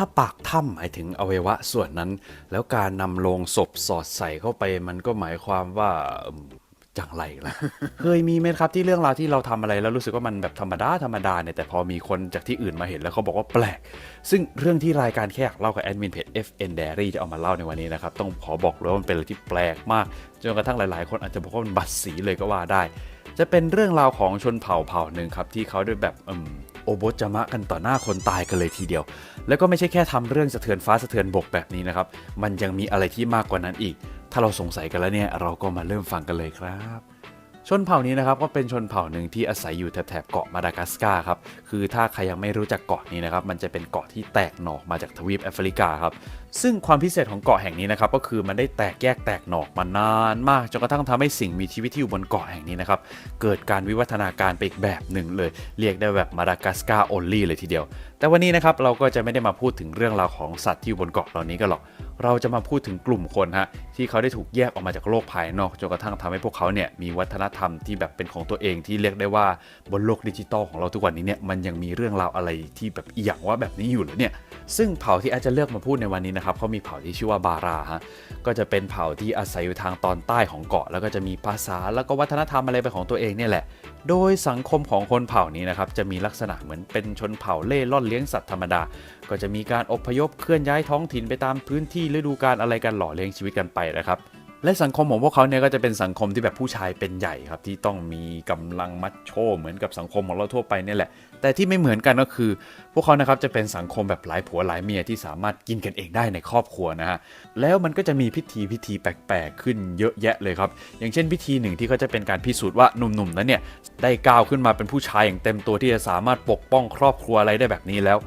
ถ้าปากถ้ำหมายถึงอวัยวะส่วนนั้น แล้วการนำโลงศพสอดใส่เข้าไป มันก็หมายความว่าจังไรล่ะ เคยมีไหมครับที่เรื่องราวที่เราทำอะไรแล้วรู้สึกว่ามันแบบธรรมดาธรรมดาเนี่ยแต่พอมีคนจากที่อื่นมาเห็นแล้วเขาบอกว่าแปลก ซึ่งเรื่องที่รายการแค่เล่ากับแอดมินเพจ FN Diary จะเอามาเล่าในวันนี้นะครับ ต้องขอบอกเลยว่ามันเป็นอะไรที่แปลกมาก จนกระทั่งหลาย ๆ คนอาจจะบอกว่ามันบัดสีเลยก็ว่าได้ จะเป็นเรื่องราวของชนเผ่าเผ่าหนึ่งครับที่เขาด้วยแบบอืม โอโบจามะกันต่อหน้าคนตายกันเลยทีเดียว แล้วก็ไม่ใช่แค่ทำเรื่องสะเทือนฟ้าสะเทือนบกแบบนี้นะครับ มันยังมีอะไรที่มากกว่านั้นอีก ถ้าเราสงสัยกันแล้วเนี่ยเราก็มาเริ่มฟังกันเลยครับ ชนเผ่านี้นะครับก็เป็นชนเผ่าหนึ่งที่อาศัยอยู่แถบๆเกาะมาดากัสการ์ครับคือถ้าใครยังไม่รู้จักเกาะนี้นะครับมันจะเป็นเกาะที่แตกหน่อมาจากทวีปแอฟริกาครับซึ่งความพิเศษของเกาะแห่งนี้นะครับก็คือมันได้แตกแยกแตกหน่อมานานมากจนกระทั่งทำให้สิ่งมีชีวิตที่อยู่บนเกาะแห่งนี้นะครับเกิดการวิวัฒนาการไปอีกแบบหนึ่งเลย เรียกได้แบบมาดากัสการ์ only เลยทีเดียวแต่วันนี้นะครับเราก็จะไม่ได้มาพูดถึงเรื่องราวของสัตว์ที่อยู่บนเกาะเหล่านี้กันหรอก เราจะมาพูดถึงกลุ่มคนฮะที่เขาได้ถูกแยกออกมาจากโลกภายนอกจนกระทั่งทำให้พวกเขาเนี่ยมีวัฒนธรรมที่แบบเป็นของตัวเองที่เรียกได้ว่าบนโลกดิจิตอลของเราทุกวันนี้เนี่ยมันยังมีเรื่องราวอะไรที่แบบอย่างว่าแบบนี้อยู่หรือเนี่ยซึ่งเผ่าที่อาจจะเลือกมาพูดในวันนี้นะครับเขามีเผ่าที่ชื่อว่าบาราฮะก็จะเป็นเผ่าที่อาศัยอยู่ทางตอนใต้ของเกาะ แล้วก็จะมีภาษาแล้วก็วัฒนธรรมอะไรเป็นของตัวเองเนี่ยแหละ โดยสังคมของคนเผ่านี้นะครับจะมีลักษณะเหมือนเป็นชนเผ่าเล่ร่อนเลี้ยงสัตว์ธรรมดา ก็จะมีการอพยพเคลื่อนย้ายท้องถิ่นไปตามพื้นที่ฤดูกาลอะไรกันหล่อเลี้ยงชีวิตกันไปนะครับ และสังคมของพวกเขาเนี่ยก็จะเป็นสังคมที่แบบผู้ชายเป็นใหญ่ครับ ที่ต้องมีกำลังมัดโชเหมือนกับสังคมของเราทั่วไปเนี่ยแหละ แต่ที่ไม่เหมือนกันก็คือ พวกเขานะครับจะเป็นสังคมแบบหลายผัวหลายเมียที่สามารถกินกันเองได้ในครอบครัวนะฮะแล้วมันก็จะมีพิธีพิธีแปลกๆขึ้นเยอะแยะเลยครับอย่างเช่นพิธีหนึ่งที่เขาจะเป็นการพิสูจน์ว่าหนุ่มๆนั้นเนี่ยได้ก้าวขึ้นมาเป็นผู้ชายอย่างเต็มตัวที่จะสามารถปกป้องครอบครัวอะไรได้แบบนี้แล้ว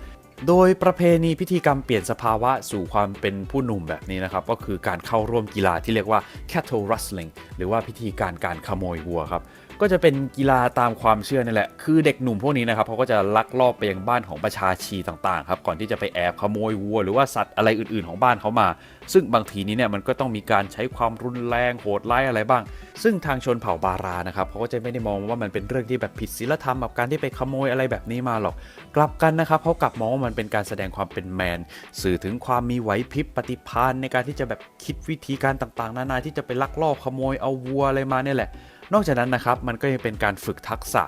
โดยประเพณีพิธีกรรมเปลี่ยนสภาวะสู่ความเป็นผู้หนุ่มแบบนี้นะครับ ก็คือการเข้าร่วมกีฬาที่เรียกว่า cattle rustling หรือว่าพิธีการการขโมยวัวครับก็จะเป็นกีฬาตามความเชื่อนี่แหละ คือเด็กหนุ่มพวกนี้นะครับเขาก็จะลักลอบไปยังบ้านของประชาชีต่างๆครับ ก่อนที่จะไปแอบขโมยวัว หรือว่าสัตว์อะไรอื่นๆของบ้านเขามาซึ่งบางทีนี้เนี่ยมันก็ต้องมีการใช้ความรุนแรงโหดร้ายอะไรบ้าง ซึ่งทางชนเผ่าบารานะครับเขาก็จะไม่ได้มองว่ามันเป็นเรื่องที่แบบผิดศีลธรรมกับการที่ไปขโมยอะไรแบบนี้มาหรอก กลับกันนะครับเขากลับมองว่ามันเป็นการแสดงความเป็นแมน สื่อถึงความมีไหวพริบปฏิภาณในการที่จะแบบคิดวิธีการต่างๆ นานาที่จะไปลักลอบขโมยเอาวัวอะไรมาเนี่ยแหละนอกจากนั้นนะครับมันก็ยังเป็นการฝึกทักษะ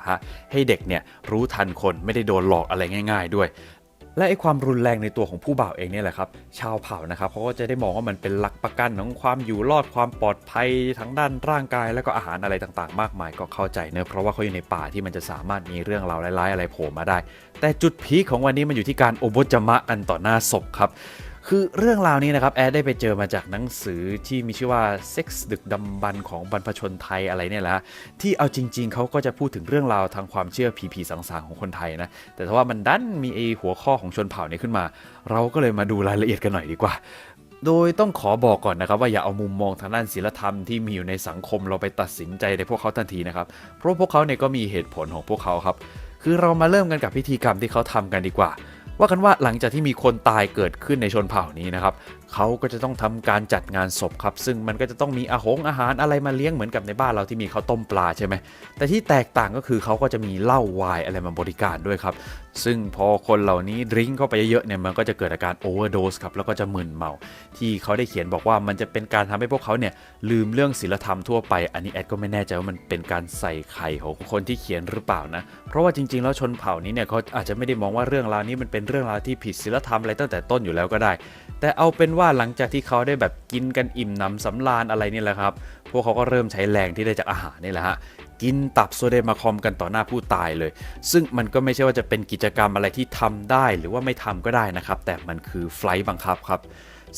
ให้เด็กเนี่ยรู้ทันคนไม่ได้โดนหลอกอะไรง่าย ๆ ด้วย และไอ้ความรุนแรงในตัวของผู้บ่าวเองเนี่ยแหละครับ ชาวเผ่านะครับเขาก็จะได้มองว่ามันเป็นหลักประกันของความอยู่รอดความปลอดภัยทั้งด้านร่างกาย แล้วก็อาหารอะไรต่างๆ มากมายก็เข้าใจเนอะเพราะว่าเขาอยู่ในป่าที่มันจะสามารถมีเรื่องราวร้ายๆอะไรโผล่มาได้ แต่จุดพีคของวันนี้มันอยู่ที่การโอโบจามะอันต่อหน้าศพครับ คือเรื่องราวนี้นะครับแอดได้ไปเจอมาจากหนังสือที่มีชื่อว่า Sex ดึกดำบรรของบรรพชนไทยอะไรเนี่ยแหละฮะที่เอาจริง ๆเขาก็จะพูดถึงเรื่องราวทางความเชื่อผีผีๆสางๆของคนไทยนะ แต่ถ้าว่ามันดันมีไอหัวข้อของชนเผ่านี้ขึ้นมา เราก็เลยมาดูรายละเอียดกันหน่อยดีกว่าโดยต้องขอบอกก่อนนะครับว่าอย่าเอามุมมองทางด้านศีลธรรมที่มีอยู่ในสังคมเราไปตัดสินใจในพวกเขาทันทีนะครับ เพราะพวกเขาเนี่ยก็มีเหตุผลของพวกเขาครับ คือเรามาเริ่มกันกับพิธีกรรมที่เขาทำกันดีกว่า ว่ากันว่าหลังจากที่มีคนตายเกิดขึ้นในชนเผ่านี้นะครับ เขาก็จะต้องทำการจัดงานศพครับ ซึ่งมันก็จะต้องมีอาหงอาหารอะไรมาเลี้ยงเหมือนกับในบ้านเราที่มีข้าวต้มปลาใช่ไหมแต่ที่แตกต่างก็คือเขาก็จะมีเหล้าไวน์อะไรมาบริการด้วยครับ ซึ่งพอคนเหล่านี้ดริงก์เข้าไปเยอะๆเนี่ยมันก็จะเกิดอาการโอเวอร์โดสครับแล้วก็จะมึนเมา ที่เขาได้เขียนบอกว่ามันจะเป็นการทำให้พวกเขาเนี่ยลืมเรื่องศีลธรรมทั่วไป อันนี้แอดก็ไม่แน่ใจว่ามันเป็นการใส่ไข่ของคนที่เขียนหรือเปล่านะ เพราะว่าจริงๆ แล้วชนเผ่านี้เนี่ยเขาอาจจะไม่ได้มองว่าเรื่องราวนี้มันเป็นเรื่องราวที่ผิดศีลธรรมอะไรตั้งแต่ต้นอยู่แล้วก็ได้ แต่เอาเป็นว่าาหลังจากที่เขาได้แบบกินกันอิ่มหนำสำราญอะไรนี่แหละครับ พวกเขาก็เริ่มใช้แรงที่ได้จากอาหารนี่แหละฮะกินตับโซเดมาคอมกันต่อหน้าผู้ตายเลย ซึ่งมันก็ไม่ใช่ว่าจะเป็นกิจกรรมอะไรที่ทำได้หรือว่าไม่ทำก็ได้นะครับ แต่มันคือไฟล์บังคับครับ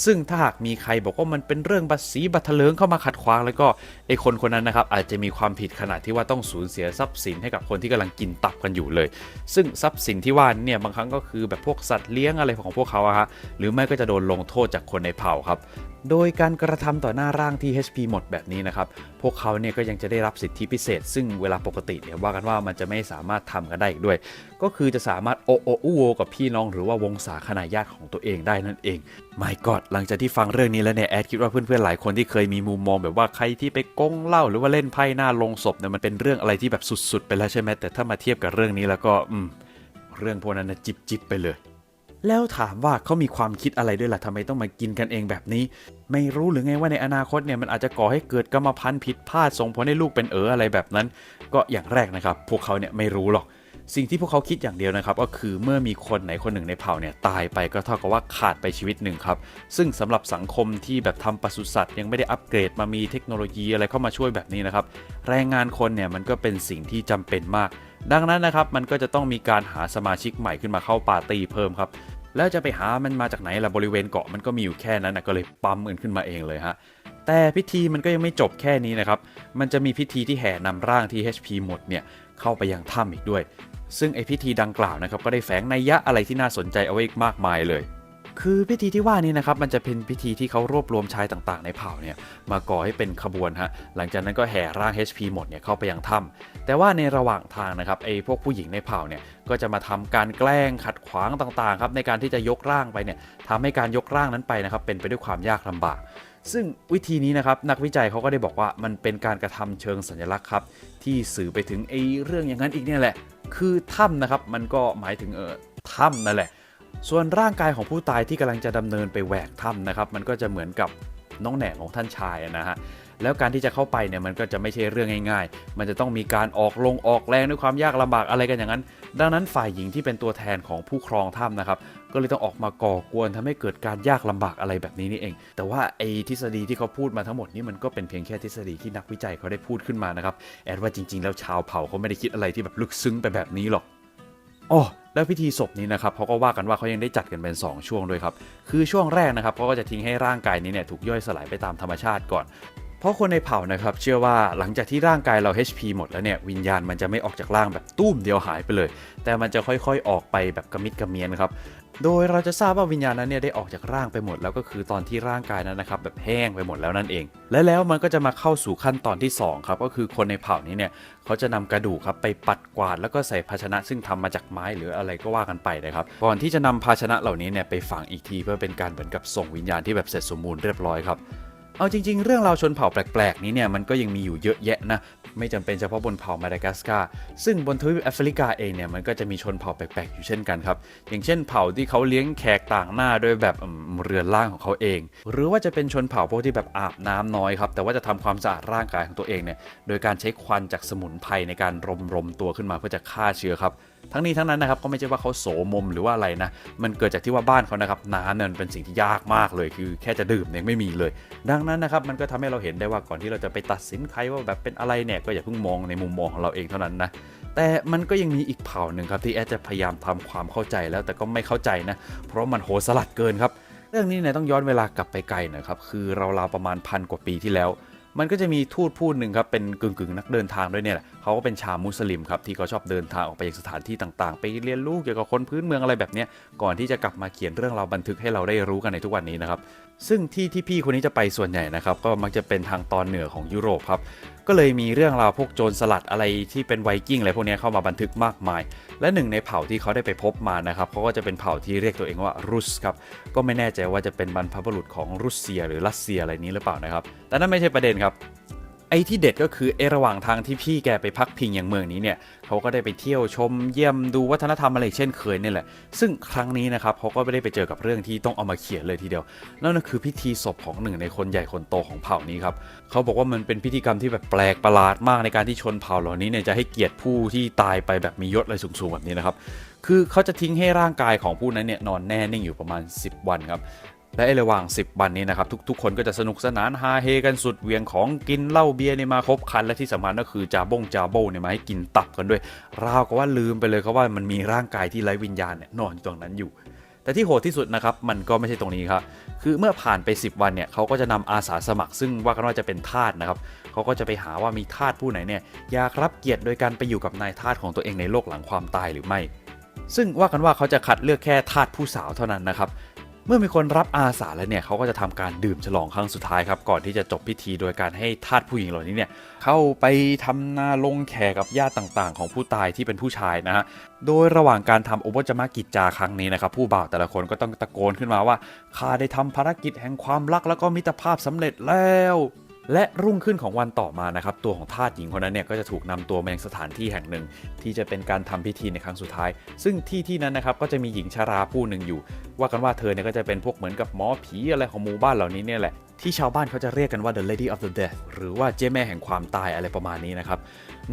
ซึ่งถ้าหากมีใครบอกว่ามันเป็นเรื่องบัตรสีบัตรเถลิงเข้ามาขัดขวางแล้วก็ไอคนคนนั้นนะครับอาจจะมีความผิดขนาดที่ว่าต้องสูญเสียทรัพย์สินให้กับคนที่กำลังกินตับกันอยู่เลย ซึ่งทรัพย์สินที่ว่าเนี่ยบางครั้งก็คือแบบพวกสัตว์เลี้ยงอะไรของพวกเขาอะฮะหรือไม่ก็จะโดนลงโทษจากคนในเผ่าครับโดยการกระทำต่อหน้าร่างที่ HP หมดแบบนี้นะครับ พวกเขาเนี่ยก็ยังจะได้รับสิทธิพิเศษ ซึ่งเวลาปกติเนี่ยว่ากันว่ามันจะไม่สามารถทำกันได้อีกด้วย ก็คือจะสามารถโอโออูโวกับพี่น้องหรือว่าวงศาคณาญาติของตัวเองได้นั่นเอง ไม่กอดหลังจากที่ฟังเรื่องนี้แล้วเนี่ยแอดคิดว่าเพื่อนๆหลายคนที่เคยมีมุมมองแบบว่าใครที่ไปกงเหล้าหรือว่าเล่นไพ่หน้าลงศพเนี่ยมันเป็นเรื่องอะไรที่แบบสุดๆ ไปแล้วใช่ไหมแต่ถ้ามาเทียบกับเรื่องนี้แล้วก็อืมเรื่องพวกนั้นนะจิบๆไปเลย แล้วถามว่าเขามีความคิดอะไรด้วยล่ะทำไมต้องมากินกันเองแบบนี้ ไม่รู้หรือไงว่าในอนาคตเนี่ยมันอาจจะก่อให้เกิดกรรมพันธุ์ผิดพลาดส่งผลให้ลูกเป็นเอออะไรแบบนั้น ก็อย่างแรกนะครับ พวกเขาเนี่ยไม่รู้หรอก สิ่งที่พวกเขาคิดอย่างเดียวนะครับ ก็คือเมื่อมีคนไหนคนหนึ่งในเผ่าเนี่ยตายไปก็เท่ากับว่าขาดไปชีวิตหนึ่งครับ ซึ่งสำหรับสังคมที่แบบทำปศุสัตว์ยังไม่ได้อัปเกรดมามีเทคโนโลยีอะไรเข้ามาช่วยแบบนี้นะครับ แรงงานคนเนี่ยมันก็เป็นสิ่งที่จำเป็นมาก ดังนั้นนะครับมันก็จะต้องมีการหาสมาชิกใหม่ขึ้นมาเข้าปาร์ตี้เพิ่มครับแล้วจะไปหามันมาจากไหนล่ะบริเวณเกาะมันก็มีอยู่แค่นั้นนะก็เลยปั๊มเงินขึ้นมาเองเลยฮะแต่พิธีมันก็ยังไม่จบแค่นี้นะครับ มันจะมีพิธีที่แห่นำร่างที่ HP หมดเนี่ยเข้าไปยังถ้ำอีกด้วย ซึ่งไอพิธีดังกล่าวนะครับก็ได้แฝงนัยยะอะไรที่น่าสนใจเอาไว้อีกมากมายเลย คือพิธีที่ว่านี้นะครับมันจะเป็นพิธีที่เขารวบรวมชายต่างๆ ในเผ่าเนี่ยมาก่อให้เป็นขบวนฮะหลังจากนั้นก็แห่ร่าง HP หมดเนี่ยเข้าไปยังถ้ำแต่ว่าในระหว่างทางนะครับไอ้พวกผู้หญิงในเผ่าเนี่ยก็จะมาทำการแกล้งขัดขวางต่างๆครับในการที่จะยกร่างไปเนี่ยทำให้การยกร่างนั้นไปนะครับเป็นไปด้วยความยากลำบาก ซึ่งวิธีนี้นะครับนักวิจัยเขาก็ได้บอกว่ามันเป็นการกระทำเชิงสัญลักษณ์ครับที่สื่อไปถึงไอ้เรื่องอย่างนั้นอีกเนี่ยแหละ คือถ้ำนะครับมันก็หมายถึงเออถ้ำนั่นแหละ ส่วนร่างกายของผู้ตายที่กำลังจะดำเนินไปแหวกถ้ำนะครับมันก็จะเหมือนกับน้องแหน่ของท่านชายนะฮะ แล้วการที่จะเข้าไปเนี่ยมันก็จะไม่ใช่เรื่องง่ายๆ มันจะต้องมีการออกลงออกแรงด้วยความยากลำบากอะไรกันอย่างนั้น ดังนั้นฝ่ายหญิงที่เป็นตัวแทนของผู้ครองถ้ำนะครับก็เลยต้องออกมาก่อกวนทำให้เกิดการยากลำบากอะไรแบบนี้นี่เอง แต่ว่าไอ้ทฤษฎีที่เขาพูดมาทั้งหมดนี่มันก็เป็นเพียงแค่ทฤษฎีที่นักวิจัยเขาได้พูดขึ้นมานะครับ แอดว่าจริง ๆ แล้วชาวเผ่าเขาไม่ได้คิดอะไรที่แบบลึกซึ้งไปแบบนี้หรอกอ๋อแล้วพิธีศพนี้นะครับเขาก็ว่ากันว่าเขายังได้จัดกันเป็น 2 ช่วงด้วยครับ คือช่วงแรกนะครับเขาก็จะทิ้งให้ร่างกายนี้เนี่ยถูกย่อยสลายไปตามธรรมชาติก่อน ราะคนในเผ่านะครับเชื่อว่าหลังจากที่ร่างกายเรา HP หมดแล้วเนี่ยวิญญาณมันจะไม่ออกจากร่างแบบตุ้มเดียวหายไปเลย แต่มันจะค่อยๆออกไปแบบกระมิดกระเมียนครับโดยเราจะทราบว่าวิญญาณนั้นเนี่ยได้ออกจากร่างไปหมดแล้วก็คือตอนที่ร่างกายนั้นนะครับแบบแห้งไปหมดแล้วนั่นเอง และแล้วมันก็จะมาเข้าสู่ขั้นตอนที่สองครับก็คือคนในเผ่านี้เนี่ยเขาจะนำกระดูกครับไปปัดกวาดแล้วก็ใส่ภาชนะซึ่งทำมาจากไม้หรืออะไรก็ว่ากันไปนะครับก่อนที่จะนำภาชนะเหล่านี้เนี่ยไปฝังอีกทีเพื่อเป็นการเหมือนกับส่งวิญญาณที่แบบเสร็จสมบูรณ์เรียบร้อยครับ เอาจริง ๆ เรื่องราวชนเผ่าแปลก ๆ นี้เนี่ยมันก็ยังมีอยู่เยอะแยะนะ ไม่จำเป็นเฉพาะบนเผ่ามาดากัสการ์ซึ่งบนทวีปแอฟริกาเองเนี่ยมันก็จะมีชนเผ่าแปลก ๆ อยู่เช่นกันครับ อย่างเช่นเผ่าที่เขาเลี้ยงแขกต่างหน้าโดยแบบเรือนร่างของเขาเอง หรือว่าจะเป็นชนเผ่าพวกที่แบบอาบน้ำน้อยครับแต่ว่าจะทำความสะอาดร่างกายของตัวเองเนี่ยโดยการใช้ควันจากสมุนไพรในการรมรมๆตัวขึ้นมาเพื่อจะฆ่าเชื้อครับ ทั้งนี้ทั้งนั้นนะครับก็ไม่ใช่ว่าเขาโสมมหรือว่าอะไรนะ มันเกิดจากที่ว่าบ้านเขานะครับน้ำเนี่ยมันเป็นสิ่งที่ยากมากเลย คือแค่จะดื่มเนี่ยไม่มีเลย ดังนั้นนะครับมันก็ทำให้เราเห็นได้ว่าก่อนที่เราจะไปตัดสินใครว่าแบบเป็นอะไรเนี่ยก็อย่าเพิ่งมองในมุมมองของเราเองเท่านั้นนะแต่มันก็ยังมีอีกเผ่าหนึ่งครับที่แอดจะพยายามทำความเข้าใจแล้วแต่ก็ไม่เข้าใจนะเพราะมันโหสลัดเกินครับเรื่องนี้เนี่ยต้องย้อนเวลากลับไปไกลหน่อยครับคือเราราวประมาณพันกว่าปีที่แล้ว มันก็จะมีทูตพูดหนึ่งครับเป็นกึ่งกึ่งๆนักเดินทางด้วยเนี่ยแหละ เขาก็เป็นชาวมุสลิมครับที่เขาชอบเดินทางออกไปยังสถานที่ต่างๆ ไปเรียนรู้เกี่ยวกับคนพื้นเมืองอะไรแบบนี้ก่อนที่จะกลับมาเขียนเรื่องราวบันทึกให้เราได้รู้กันในทุกวันนี้นะครับซึ่งที่ที่พี่คนนี้จะไปส่วนใหญ่นะครับก็มักจะเป็นทางตอนเหนือของยุโรปครับก็เลยมีเรื่องราวพวกโจรสลัดอะไรที่เป็นไวกิ้งอะไรพวกนี้เข้ามาบันทึกมากมาย และหนึ่งในเผ่าที่เขาได้ไปพบมานะครับเขาก็จะเป็นเผ่าที่เรียกตัวเองว่ารุสครับก็ไม่แน่ใจว่าจะเป็นบรรพบุรุษของรุสเซีย หรือรัสเซียอะไรนี้หรือเปล่านะครับแต่นั่นไม่ใช่ประเด็นครับ ไอ้ที่เด็ดก็คือเอระหว่างทางที่พี่แกไปพักพิงอย่างเมืองนี้เนี่ยเขาก็ได้ไปเที่ยวชมเยี่ยมดูวัฒนธรรมอะไรเช่นเคยนี่แหละ ซึ่งครั้งนี้นะครับเขาก็ไม่ได้ไปเจอกับเรื่องที่ต้องเอามาเขียนเลยทีเดียวนั่นก็คือพิธีศพของหนึ่งในคนใหญ่คนโตของเผ่านี้ครับเขาบอกว่ามันเป็นพิธีกรรมที่แบบแปลกประหลาดมากในการที่ชนเผ่าเหล่านี้เนี่ยจะให้เกียรติผู้ที่ตายไปแบบมียศอะไรสูงๆแบบนี้นะครับคือเขาจะทิ้งให้ร่างกายของผู้นั้นเนี่ยนอนแน่นิ่งอยู่ประมาณ 10 วันครับ และไอ้ระหว่าง 10 วันนี้นะครับ ทุก ๆ คนก็จะสนุกสนานฮาเฮกันสุดเวียงของกินเหล้าเบียร์เนี่ยมาครบคัน และที่สำคัญก็คือจาบงจาโบเนี่ยมาให้กินตับกันด้วย ราวกับว่าลืมไปเลยครับว่ามันมีร่างกายที่ไร้วิญญาณเนี่ยนอนอยู่ตรงนั้นอยู่ แต่ที่โหดที่สุดนะครับมันก็ไม่ใช่ตรงนี้ครับคือเมื่อผ่านไป 10 วันเนี่ยเขาก็จะนำอาสาสมัคร ซึ่งว่ากันว่าจะเป็นทาสนะครับเขาก็จะไปหาว่ามีทาสผู้ไหนเนี่ยอยากรับเกียรติโดยการไปอยู่กับนายทาสของตัวเองในโลกหลังความตายหรือไม่ซึ่งว่ากันว่าเขาจะคัดเลือกแค่ทาสผู้สาวเท่านั้นนะครับ เมื่อมีคนรับอาสาแล้วเนี่ยเขาก็จะทำการดื่มฉลองครั้งสุดท้ายครับ ก่อนที่จะจบพิธีโดยการให้ทาสผู้หญิงเหล่านี้เนี่ยเข้าไปทำนาลงแขกกับญาติต่างๆ ของผู้ตายที่เป็นผู้ชายนะฮะโดยระหว่างการทำโอโบจมากิจจาครั้งนี้นะครับผู้บ่าวแต่ละคนก็ต้องตะโกนขึ้นมาว่าข้าได้ทำภารกิจแห่งความรักแล้วก็มิตรภาพสำเร็จแล้ว และรุ่งขึ้นของวันต่อมานะครับตัวของทาสหญิงคนนั้นเนี่ยก็จะถูกนำตัวมายังสถานที่แห่งหนึ่ง ที่จะเป็นการทำพิธีในครั้งสุดท้าย ซึ่งที่ที่นั้นนะครับก็จะมีหญิงชราผู้หนึ่งอยู่ ว่ากันว่าเธอเนี่ยก็จะเป็นพวกเหมือนกับหมอผีอะไรของหมู่บ้านเหล่านี้เนี่ยแหละที่ชาวบ้านเขาจะเรียกกันว่า the lady of the death หรือว่าเจ้แม่แห่งความตายอะไรประมาณนี้นะครับ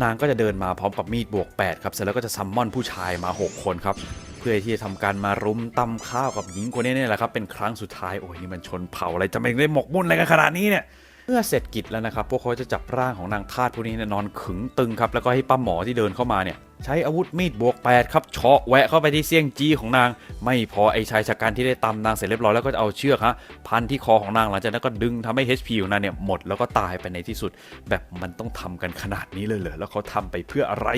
นางก็จะเดินมาพร้อมกับมีดบวก 8 ครับเสร็จแล้วก็จะซัมมอนผู้ชายมา 6 คนครับ เพื่อที่จะทำการมารุมตำข้าวกับหญิงคนนี้เนี่ยแหละครับ เป็นครั้งสุดท้ายโอ้ยนี่มันชนเผ่าอะไรจะไม่ได้หมกมุ่นอะไรกันขนาดนี้เนี่ย เมื่อเสร็จกิจแล้วนะครับ พวกเขาจะจับร่างของนางทาสผู้นี้นอนขึงตึงครับ แล้วก็ให้ป้าหมอที่เดินเข้ามาเนี่ย ใช้อาวุธมีดบวก 8 ครับเฉาะแหวะเข้าไปที่เสี่ยงจี้ของนาง ไม่พอไอชายชะกันที่ได้ตำนางเสร็จเรียบร้อยแล้วก็เอาเชือกฮะพันที่คอของนางหลังจากนั้นก็ดึงทำให้ HP ของนางเนี่ยหมดแล้วก็ตายไปในที่สุด แบบมันต้องทำกันขนาดนี้เลยเหรอแล้วเขาทำไปเพื่ออะไร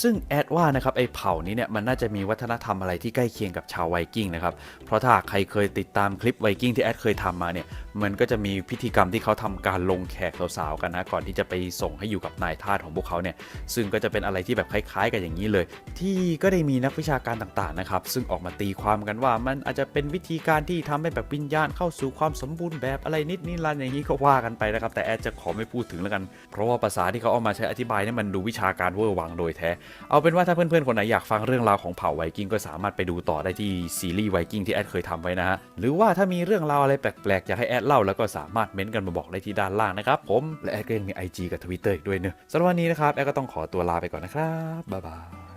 ซึ่งแอดว่านะครับไอ้เผ่านี้เนี่ยมันน่าจะมีวัฒนธรรมอะไรที่ใกล้เคียงกับชาวไวกิ้งนะครับเพราะถ้าใครเคยติดตามคลิปไวกิ้งที่แอดเคยทำมาเนี่ยมันก็จะมีพิธีกรรมที่เขาทำการลงแขกสาวๆกันนะก่อนที่จะไปส่งให้อยู่กับนายทาสของพวกเขาเนี่ยซึ่งก็จะเป็นอะไรที่แบบคล้ายๆ กันอย่างนี้เลย ที่ก็ได้มีนักวิชาการต่างๆนะครับซึ่งออกมาตีความกันว่ามันอาจจะเป็นวิธีการที่ทำให้แบบวิญญาณเข้าสู่ความสมบูรณ์แบบอะไรนิดนิรันดร์อย่างนี้ก็ว่ากันไปนะครับแต่แอดจะขอไม่พูดถึงแล้วกัน เพราะว่าภาษาที่เขาเอามาใช้อธิบายเนี่ยมันดูวิชาการเวอร์วังโดยแท้เอาเป็นว่าถ้าเพื่อนๆ คนไหนอยากฟังเรื่องราวของเผ่าไวกิ้งก็สามารถไปดูต่อได้ที่ซีรีส์ไวกิ้งที่แอดเคยทำไว้นะฮะ หรือว่าถ้ามีเรื่องราวอะไรแปลกๆ อยากให้แอดเล่าแล้วก็สามารถเม้นต์กันมาบอกได้ที่ด้านล่างนะครับผมและแอดก็ยังมี IG กับ Twitter อีกด้วยเนอะสำหรับวันนี้นะครับแอดก็ต้องขอตัวลาไปก่อนนะครับบ๊ายบาย